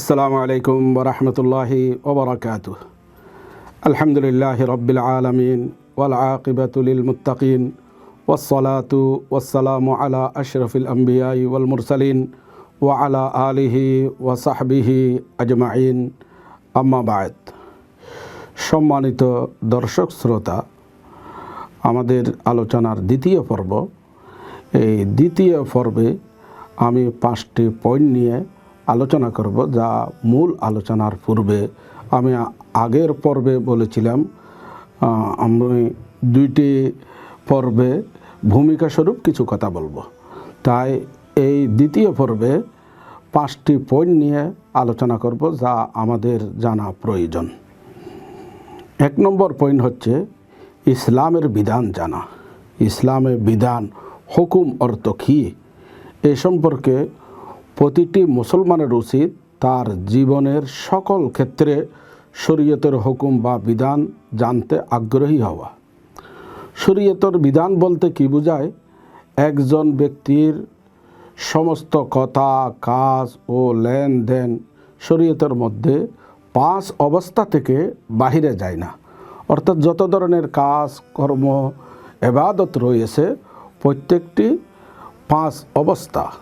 আসসালামু আলাইকুম বরহমতুল্লাহি ওবরাকাত আলহামদুলিল্লাহ রব্বিল আলমিন ওয়াল আকিবাতুলিল মুতাকিন ওসলাতু ওসালাম আলা আশরফিল আম্বিয়াই ওয়াল মুরসালিন ওয়া আলা আলিহি ওয়াসাহবিহি আজমাইন। আম্মাবায়ত সম্মানিত দর্শক শ্রোতা, আমাদের আলোচনার দ্বিতীয় পর্ব, এই দ্বিতীয় পর্বে আমি পাঁচটি পয়েন্ট নিয়ে আলোচনা করব, যা মূল আলোচনার পূর্বে আমি আগের পর্বে বলেছিলাম। আমি দুইটি পর্বে ভূমিকা স্বরূপ কিছু কথা বলব। তাই এই দ্বিতীয় পর্বে পাঁচটি পয়েন্ট নিয়ে আলোচনা করব, যা আমাদের জানা প্রয়োজন। এক নম্বর পয়েন্ট হচ্ছে, ইসলামের বিধান জানা। ইসলামের বিধান হুকুম অর্থ কী? এ সম্পর্কে প্রতিটি মুসলমানের উচিত তার জীবনের সকল ক্ষেত্রে শরীয়তের হুকুম বা বিধান জানতে আগ্রহী হওয়া। শরীয়তের বিধান বলতে কি বোঝায়? একজন ব্যক্তির সমস্ত কথা, কাজ ও লেনদেন শরীয়তের মধ্যে পাঁচ অবস্থা থেকে বাহিরে যায় না। অর্থাৎ যত ধরনের কাজ, কর্ম, এবাদত রয়েছে, প্রত্যেকটি পাঁচ অবস্থা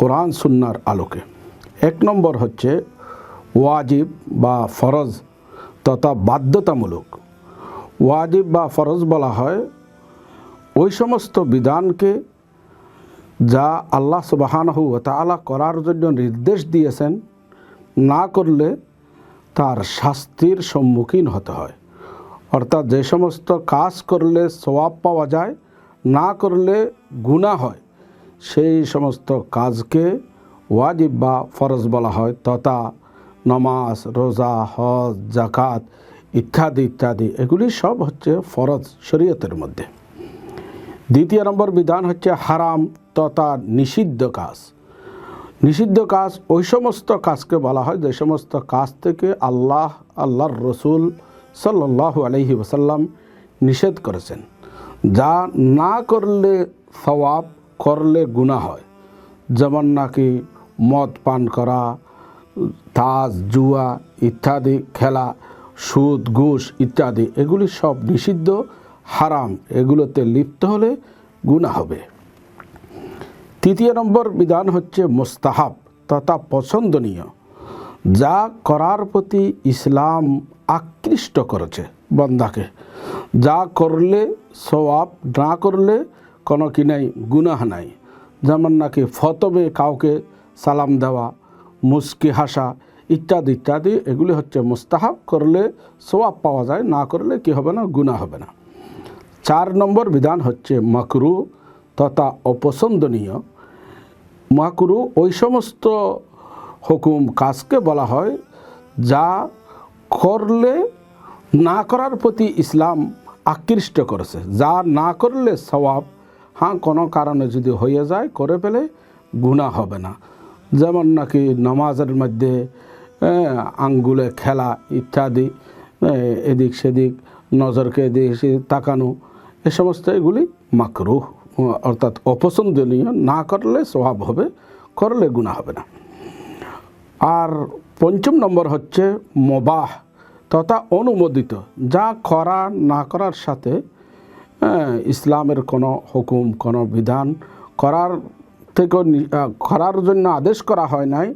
কোরআন সুন্নার আলোকে। এক নম্বর হচ্ছে ওয়াজিব বা ফরজ তথা বাধ্যতামূলক। ওয়াজিব বা ফরজ বলা হয় ওই সমস্ত বিধানকে যা আল্লাহ সুবাহানহু তালা করার জন্য নির্দেশ দিয়েছেন, না করলে তার শাস্তির সম্মুখীন হতে হয়। অর্থাৎ যে সমস্ত কাজ করলে সওয়াব পাওয়া যায়, না করলে গুণা হয়। সেই সমস্ত কাজকে ওয়াজিব বা ফরজ বলা হয়, তথা নমাজ, রোজা, হজ জাকাত ইত্যাদি ইত্যাদি, এগুলি সব হচ্ছে ফরজ শরীয়তের মধ্যে। দ্বিতীয় নম্বর বিধান হচ্ছে হারাম তথা নিষিদ্ধ কাজ। নিষিদ্ধ কাজ ওই সমস্ত কাজকে বলা হয়, যে সমস্ত কাজ থেকে আল্লাহ, আল্লাহর রসুল সাল্লাহ আলহি ওসাল্লাম নিষেধ করেছেন। যা না করলে সওয়াব করলে গুণা হয়। যেমন নাকি মদ পান করা তাস জুয়া ইত্যাদি, খেলা, সুদ, ঘুষ ইত্যাদি, এগুলি সব নিষিদ্ধ, হারাম। এগুলোতে লিপ্ত হলে গুণা হবে। তৃতীয় নম্বর বিধান হচ্ছে মোস্তাহাব, তথা পছন্দনীয়। যা করার প্রতি ইসলাম আকৃষ্ট করেছে বন্দাকে। যা করলে সওয়াব না করলে কোনো কি নাই, গুনাহ নাই। যেমন নাকি ফতমে কাউকে সালাম দেওয়া, মুস্কি হাসা ইত্যাদি ইত্যাদি, এগুলি হচ্ছে মুস্তাহাব। করলে সোয়াব পাওয়া যায়, না করলে কি হবে না, গুনাহ হবে না। চার নম্বর বিধান হচ্ছে মাকরু তথা অপছন্দনীয়। মাকরু ওই সমস্ত হুকুম কাজকে বলা হয়, যা করলে না করার প্রতি ইসলাম আকৃষ্ট করেছে। যা না করলে সওয়াব হ্যাঁ কোনো কারণে যদি হয়ে যায়, করে ফেলে গুণা হবে না। যেমন নাকি নামাজের মধ্যে আঙ্গুলে খেলা ইত্যাদি এদিক সেদিক নজরকে এদিক তাকানো, এ সমস্ত এগুলি মাকরুহ, অর্থাৎ অপছন্দনীয়। না করলে স্বভাব হবে, করলে গুণা হবে না। আর পঞ্চম নম্বর হচ্ছে মোবাহ, তথা অনুমোদিত। যা করা না করার সাথে ইসলামের কোনো হুকুম, কোনো বিধান করার থেকে করার জন্য আদেশ করা হয় নাই,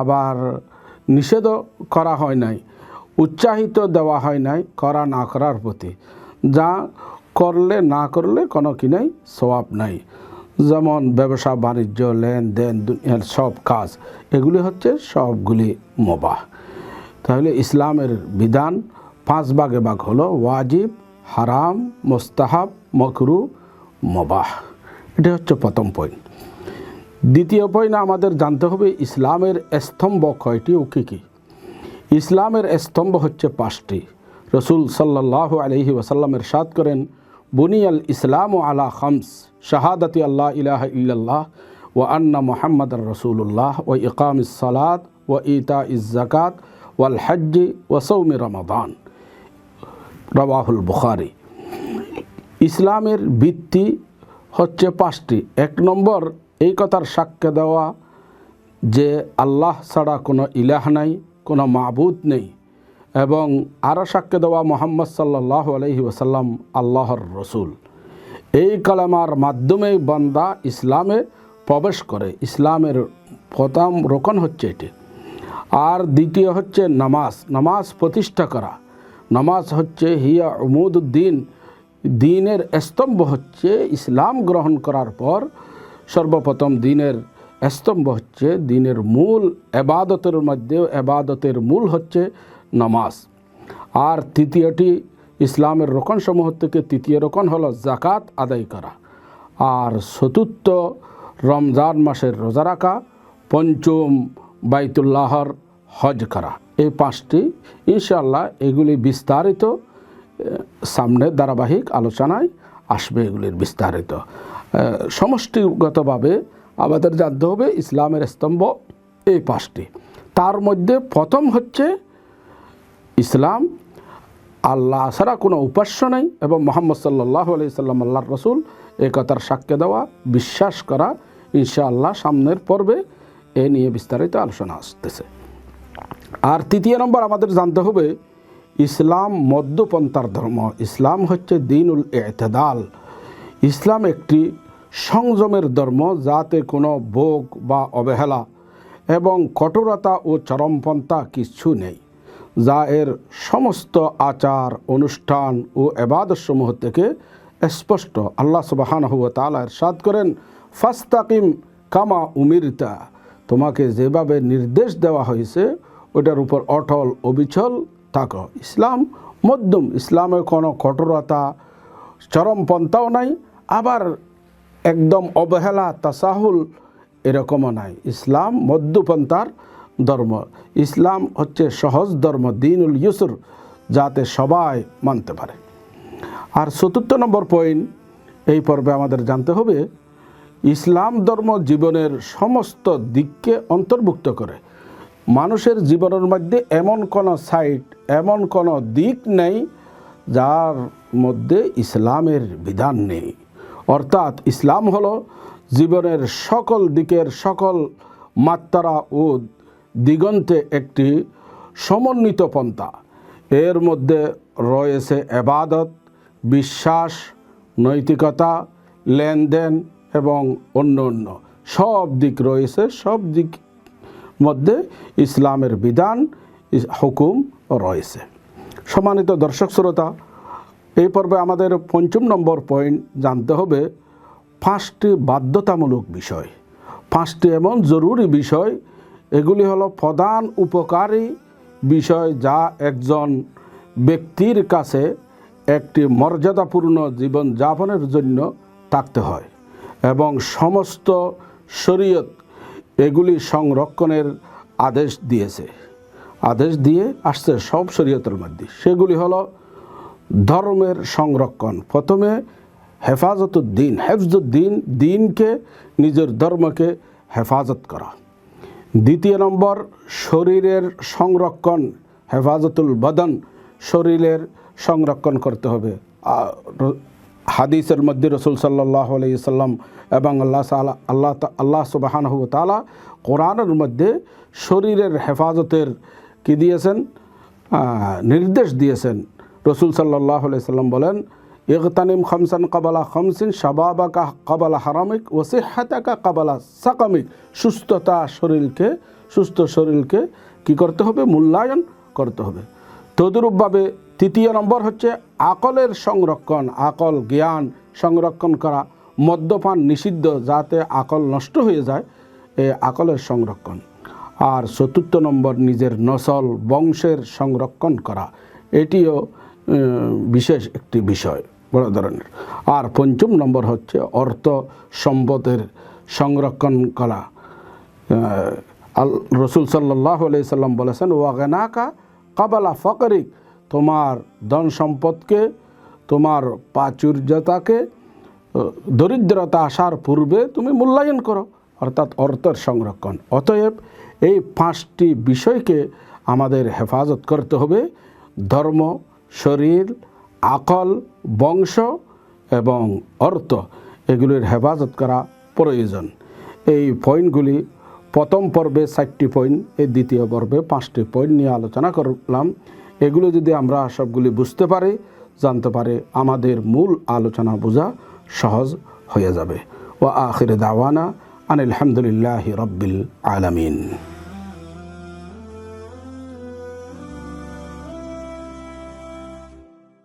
আবার নিষেধও করা হয় নাই, উৎসাহিত দেওয়া হয় নাই করা না করার প্রতি। যা করলে না করলে কোনো কি নাই স্বভাব নাই। যেমন ব্যবসা, বাণিজ্য, লেনদেন, দুনিয়ার সব কাজ, এগুলি হচ্ছে সবগুলি মোবাহ। তাহলে ইসলামের বিধান পাঁচ ভাগে ভাগ হলো, ওয়াজিব হারাম, মোস্তাহাব, মকরু, মবাহ। এটা হচ্ছে প্রথম পয়েন্ট দ্বিতীয় পয়েন্ট আমাদের জানতে হবে, ইসলামের স্তম্ভ কয়টি ও কী কী? ইসলামের স্তম্ভ হচ্ছে পাঁচটি। রসুল সাল্লাহ আলহি ওসাল্লামের সাদ করেন, বুনিয়াল ইসলাম ও আলা খামস, শাহাদাতি আল্লাহ ইলাহ ইল্লাল্লাহ ও আন্না মোহাম্মদ রসুল্লাহ ও ইকাম সালাত ও ইতা ইজাকাত ওয়াল হজ্জি ও সৌমি রমাদান। রবাহুল বুখারি। ইসলামের ভিত্তি হচ্ছে পাঁচটি। এক নম্বর, এই কথার সাক্ষ্য দেওয়া যে আল্লাহ ছাড়া কোনো ইলাহ নাই, কোনো মাবুদ নেই এবং আরও সাক্ষ্য দেওয়া মোহাম্মদ সাল্লাহ আলহি ওসাল্লাম আল্লাহর রসুল। এই কালামার মাধ্যমেই বান্দা ইসলামে প্রবেশ করে। ইসলামের প্রথম রোকন হচ্ছে এটি। আর দ্বিতীয় হচ্ছে নামাজ। নামাজ প্রতিষ্ঠা করা। নামাজ হচ্ছে হিয়া উমুদুদ্দিন, দিনের স্তম্ভ হচ্ছে ইসলাম গ্রহণ করার পর সর্বপ্রথম দিনের স্তম্ভ হচ্ছে দিনের মূল এবাদতের মধ্যে এবাদতের মূল হচ্ছে নামাজ। আর তৃতীয়টি ইসলামের রোকনসমূহ থেকে তৃতীয় রোকন হলো জাকাত আদায় করা। আর চতুর্থ রমজান মাসের রোজা রাখা, পঞ্চম বাইতুল্লাহর হজ করা। এই পাঁচটি, ইনশাআল্লাহ এগুলি বিস্তারিত সামনে ধারাবাহিক আলোচনায় আসবে এগুলির বিস্তারিত। সমষ্টিগতভাবে আমাদের জানতে হবে ইসলামের স্তম্ভ এই পাঁচটি। তার মধ্যে প্রথম হচ্ছে ইসলাম। আল্লাহ ছাড়া কোনো উপাস্য নেই এবং মোহাম্মদ সাল্লাহ আলি সাল্লাম আল্লাহর রসুল এ কথার সাক্ষ্য দেওয়া, বিশ্বাস করা, ইনশাআল্লাহ সামনের পর্বে এ নিয়ে বিস্তারিত আলোচনা আসতেছে। আর তৃতীয় নম্বর আমাদের জানতে হবে, ইসলাম মধ্যপন্থার ধর্ম। ইসলাম হচ্ছে দিনুল এতেদাল। ইসলাম একটি সংযমের ধর্ম, যাতে কোনো ভোগ বা অবহেলা এবং কঠোরতা ও চরমপন্থা কিছু নেই, যা এর সমস্ত আচার, অনুষ্ঠান ও এবাদতসমূহ থেকে স্পষ্ট। আল্লাহ সুবাহান হুয়া তালা এরশাদ করেন, ফাস্তাকিম কামা উমিরতা। তোমাকে যেভাবে নির্দেশ দেওয়া হয়েছে ওটার উপর অটল অবিচল থাকো। ইসলাম, মধ্যম। ইসলামে কোনো কঠোরতা, চরমপন্থাও নাই, আবার একদম অবহেলা, তাসাহুল এরকমও নাই। ইসলাম, মধ্যপন্থার ধর্ম। ইসলাম হচ্ছে সহজ ধর্ম, দিনুল ইউসুর, যাতে সবাই মানতে পারে। আর চতুর্থ নম্বর পয়েন্ট এই পর্বে আমাদের জানতে হবে, ইসলাম ধর্ম জীবনের সমস্ত দিককে অন্তর্ভুক্ত করে। মানুষের জীবনের মধ্যে এমন কোনো সাইট, এমন কোনো দিক নেই যার মধ্যে ইসলামের বিধান নেই। অর্থাৎ ইসলাম হলো জীবনের সকল দিকের সকল মাত্রা ও দিগন্তে একটি সমন্বিত পন্থা। এর মধ্যে রয়েছে এবাদত, বিশ্বাস, নৈতিকতা, লেনদেন এবং অন্য অন্য সব দিক রয়েছে, সব দিক মধ্যে ইসলামের বিধান হুকুম রয়েছে। সম্মানিত দর্শক শ্রোতা, এই পর্বে আমাদের পঞ্চম নম্বর পয়েন্ট জানতে হবে পাঁচটি বাধ্যতামূলক বিষয়। পাঁচটি এমন জরুরি বিষয়, এগুলি হলো প্রধান উপকারী বিষয় যা একজন ব্যক্তির কাছে একটি মর্যাদাপূর্ণ জীবন যাপনের জন্য থাকতে হয় এবং সমস্ত শরীয়ত এগুলি সংরক্ষণের আদেশ দিয়েছে। আদেশ দিয়ে আসছে সব শরীয়তের মধ্যে। সেগুলি হলো ধর্মের সংরক্ষণ। প্রথমে হেফাজত হেফাজতুদ্দিন, হেফজুদ্দিন, দিনকে নিজের ধর্মকে হেফাজত করা। দ্বিতীয় নম্বর, শরীরের সংরক্ষণ, হেফাজতুল বদন, শরীরের সংরক্ষণ করতে হবে। হাদিসের মধ্যে রসুল সাল্লাহ আলাইসাল্লাম এবং আল্লাহ আল্লাহ আল্লাহ সুবাহানহ তালা কোরআনের মধ্যে শরীরের হেফাজতের কি দিয়েছেন? নির্দেশ দিয়েছেন। রসুল সাল্লাহ আলাইসাল্লাম বলেন, ইগতানিম খমসান কাবালা খমসিন শাবাবাকা কাবালা হারামিক ওসিহাতাকা কাবালা সাকামিক। সুস্থতা শরীরকে, সুস্থ শরীরকে কি করতে হবে? মূল্যায়ন করতে হবে। তদুরূপভাবে তৃতীয় নম্বর হচ্ছে আকলের সংরক্ষণ, আকল জ্ঞান সংরক্ষণ করা, মদ্যপান নিষিদ্ধ যাতে আকল নষ্ট হয়ে যায়, এ আকলের সংরক্ষণ। আর চতুর্থ নম্বর, নিজের নসল বংশের সংরক্ষণ করা, এটিও বিশেষ একটি বিষয়, বড় ধরনের। আর পঞ্চম নম্বর হচ্ছে অর্থ সম্পদের সংরক্ষণ করা। আল, রসুল সাল্লাহ সাল্লাম বলেছেন ওয়াগেনাকা কাবালা ফকরিক, তোমার ধন সম্পদকে তোমার প্রাচুর্যতাকে দরিদ্রতা আসার পূর্বে তুমি মূল্যায়ন করো, অর্থাৎ অর্থের সংরক্ষণ। অতএব এই পাঁচটি বিষয়কে আমাদের হেফাজত করতে হবে। ধর্ম, শরীর, আকল, বংশ এবং অর্থ, এগুলির হেফাজত করা প্রয়োজন। এই পয়েন্টগুলি প্রথম পর্বে চারটি পয়েন্ট এই দ্বিতীয় পর্বে পাঁচটি পয়েন্ট নিয়ে আলোচনা করলাম। এগুলো যদি আমরা সবগুলি বুঝতে পারি, জানতে পারে আমাদের মূল আলোচনা বোঝা সহজ হয়ে যাবে। ও আখির দাওয়ানা আনিল আলহামদুলিল্লাহ রব্বিল আলামিন।